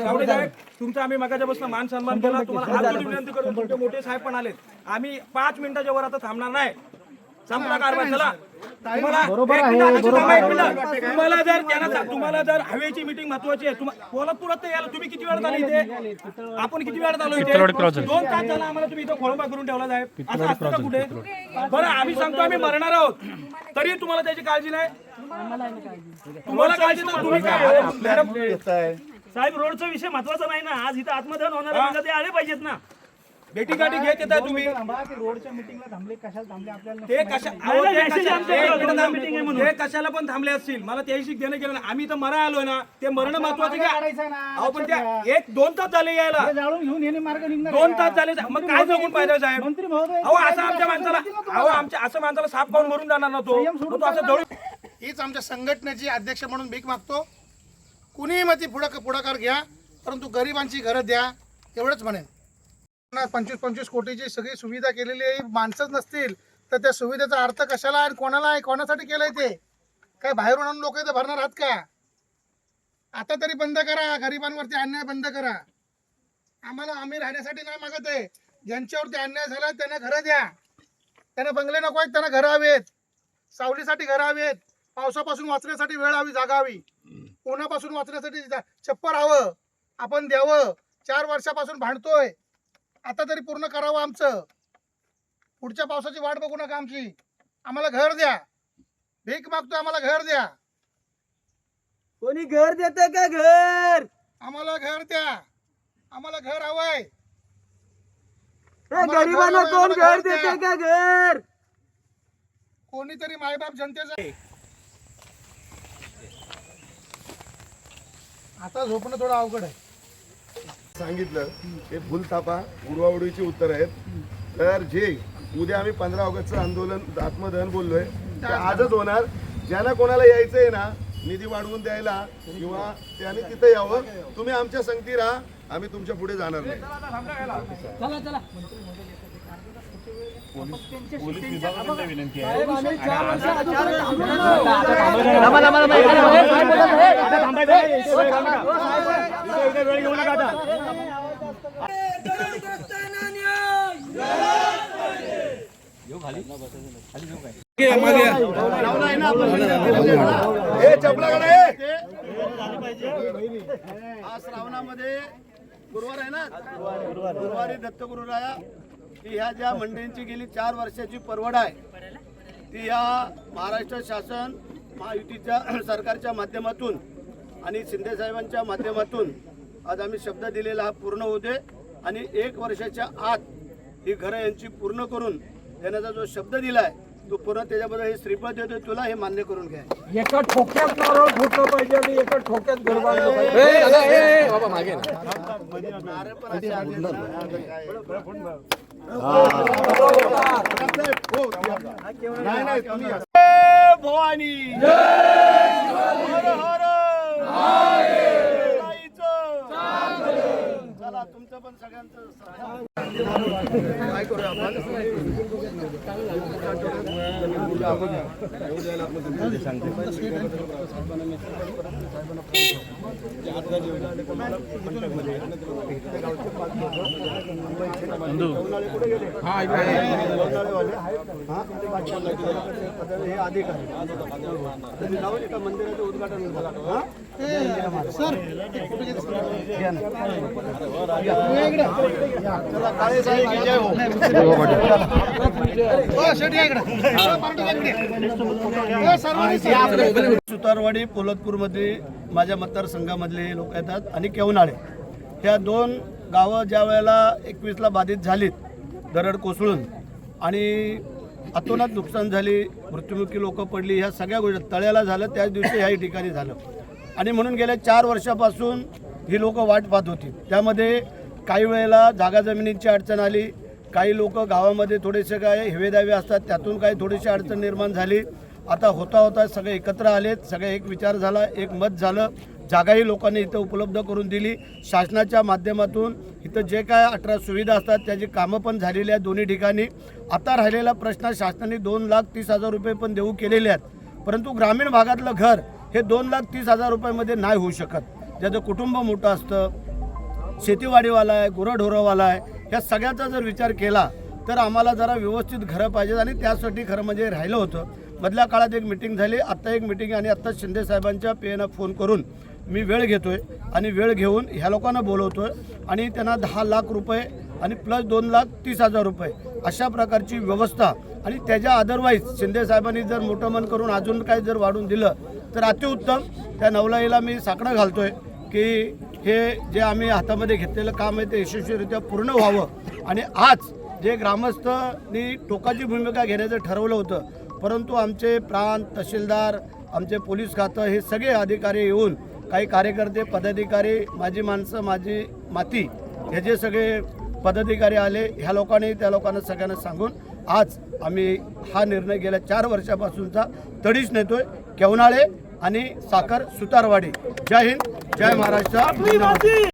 साहेब तुमचा आम्ही मगाच्या बसला मान सन्मान केला. तुम्हाला हात जोडून विनंती करतो तुमचे मोठे साहेब पण आलेत आम्ही पाच मिनिटाच्या वर आता थांबणार नाही. संपला कारभार चला. तुम्हाला जर त्यांना तुम्हाला जर हवेची मीटिंग महत्वाची आहे पोलादपुरात तर यायला तुम्ही किती वेळ आले इथे? आपण किती वेळ आलो इथे? दोन तास झाला आम्हाला तुम्ही इथं खोळंबा करून ठेवला साहेब. असं असतं का कुठे? बरं आम्ही सांगतो आम्ही मरणार आहोत. तरी तुम्हाला त्याची काळजी नाही? तुम्हाला काळजी तर तुम्ही काय? मॅडम साहेब रोडचा विषय महत्त्वाचा नाही ना. आज इथं आत्मदहन होणार आहे म्हणजे ते आले पाहिजेत ना. भेटी गाठी घेत येत आहे तुम्ही. रोडच्या मिटिंगला थांबले कशाला थांबले आपल्याला ते कशा नाही, अहो, ते नाही, message कशा- आमच्या एक बरोबर मिनिट थांब. meeting आहे म्हणून. ते कशाला पण थांबले असतील? मला त्याशी देणं गेलं नाही आम्ही तर मरा आलोय ना. ते मरण महत्वाचं काढायचं ना, का? अहो पण त्या एक दोन तास झाले यायला. जाळून घेऊन येणे मार्ग निघणार दोन तास झाले. मग काय जगून पाहिजे साहेब? मंत्री महोदय अहो असं आमच्या माणसाला अहो आमच्या असं माणसाला साप खाऊन मरून जाणार ना तो. मग तो असं जळून हीच आमच्या संघटनेची अध्यक्ष म्हणून भीक मागतो. कुणीही मती पुढं पुढाकार घ्या परंतु गरिबांची घरं द्या एवढंच म्हणेन. पंचवीस पंचवीस कोटीची सगळी सुविधा केलेली आहे माणसंच नसतील तर त्या सुविधेचा अर्थ कशाला आहे कोणाला आहे कोणासाठी केलंय ते? काय बाहेरून आणून लोक इथं भरणार आहात का? आता तरी बंद करा गरिबांवरती अन्याय बंद करा. आम्हाला आम्ही राहण्यासाठी नाही मागत आहे. ज्यांच्यावरती अन्याय झाला त्यांना घरं द्या. त्यांना बंगले नको आहेत त्यांना घरं हवेत. सावलीसाठी घरं हवेत. पावसापासून वाचण्यासाठी वेळ हवी जागा हवी. उन्हापासून वाचण्यासाठी छप्पर हवं आपण द्यावं. चार वर्षापासून भांडतोय. आता तरी पूर्ण करावं आमचं. पुढच्या पावसाची वाट बघू नका आमची. आम्हाला घर द्या. भीक मागतोय आम्हाला घर द्या. कोणी घर देते का घर? आम्हाला घर द्या. आम्हाला घर हवंय. आम्हाला गरिबांना घर हवंय, कोण आम्हाला घर. देते का घर? कोणीतरी मायबाप जनतेचा आता झोपणं थोडं अवघड आहे. सांगितलं हे फुलथापा उडवाउडवीची उत्तर आहेत. तर जे उद्या आम्ही पंधरा ऑगस्टचं आंदोलन आत्मदहन बोललोय ते आजच होणार. ज्यांना कोणाला यायचंय ना निधी वाढवून द्यायला किंवा त्यांनी तिथे यावं तुम्ही आमच्या संगती राहा. आम्ही तुमच्यापुढे जाणार नाही. आज श्रावणामध्ये गुरुवार आहे ना? गुरुवारी दत्तगुरुराया की ह्या ज्या मंडळींची गेली चार वर्षाची परवड आहे ती या महाराष्ट्र शासन महायुतीच्या सरकारच्या माध्यमातून आणि शिंदे साहेबांच्या माध्यमातून आज आम्ही शब्द दिलेला हा पूर्ण होते आणि एक वर्षाच्या आत ही घरं यांची पूर्ण करून देण्याचा जो शब्द दिलाय तो पूर्ण त्याच्याबद्दल हे श्रीपद देतोय. तुला हे मान्य करून घ्या. एका ठोक्यात नारळ फुटलं पाहिजे आणि एका ठोक्यात घर बांधलं. भवानी. हर हर माईचं. चला तुमचं पण सगळ्यांचं काय करूया आपण मंदिराचं उद्घाटन झालं सुतारवाडी पोलतपूरमध्ये माझ्या मतदारसंघामधले हे लोक येतात आणि केवनाळे ह्या दोन गावं ज्या वेळेला एकवीसला बाधित झालीत दरड कोसळून आणि अतोनात नुकसान झाली मृत्युमुखी लोक पडली ह्या सगळ्या गोष्टी तळ्याला झालं त्याच दिवशी ह्याही ठिकाणी झालं. आणि म्हणून गेल्या चार वर्षापासून ही लोक वाट पाहत होती. त्यामध्ये काही वेळेला जागा जमिनीची अडचण आली काही लोक गावामध्ये थोडेसे काय हेवेदावे असतात त्यातून काही थोडीशी अडचण निर्माण झाली. आता होता होता सगळे एकत्र आलेत सगळे एक विचार झाला एक मत झालं. जागाही लोकांनी इथं उपलब्ध करून दिली. शासनाच्या माध्यमातून इथं जे काय अठरा सुविधा असतात त्याची कामं पण झालेली आहेत दोन्ही ठिकाणी. आता राहिलेला प्रश्न शासनाने दोन लाख तीस हजार रुपये पण देऊ केलेले आहेत. परंतु ग्रामीण भागातलं घर हे दोन लाख तीस हजार रुपयामध्ये नाही होऊ शकत. ज्याचं कुटुंब मोठं असतं शेतीवाडीवाला आहे गुरंढोरंवाला आहे ह्या सगळ्याचा जर विचार केला तर आम्हाला जरा व्यवस्थित घरं पाहिजेत आणि त्यासाठी खरं म्हणजे राहिलं होतं. मधल्या काळात एक मिटिंग झाली आत्ता एक मिटिंग आणि आत्ता शिंदेसाहेबांच्या पेनं फोन करून मी वेळ घेतो आहे आणि वेळ घेऊन ह्या लोकांना बोलवतो आहे आणि त्यांना दहा लाख रुपये आणि प्लस दोन लाख तीस हजार रुपये. अशा प्रकारची व्यवस्था. आणि त्याच्या अदरवाईज शिंदे साहेबांनी जर मोठं मन करून अजून काही जर वाढून दिलं तर अतिउत्तम. त्या नवलाईला मी साकडं घालतोय की हे जे आम्ही हातामध्ये घेतलेलं काम आहे ते यशस्वीरित्या पूर्ण व्हावं. आणि आज जे ग्रामस्थांनी टोकाची भूमिका घेण्याचं ठरवलं होतं परंतु आमचे प्रांत तहसीलदार आमचे पोलीस खातं हे सगळे अधिकारी येऊन काही कार्यकर्ते पदाधिकारी माझी माणसं माझी माती हे जे सगळे पदाधिकारी आले ह्या लोकांनी त्या लोकांना सगळ्यांना सांगून आज आम्ही हा निर्णय गेल्या चार वर्षापासूनचा तडीच नेतोय. केवनाळे आणि साखर सुतारवाडी. जय हिंद जय महाराष्ट्र.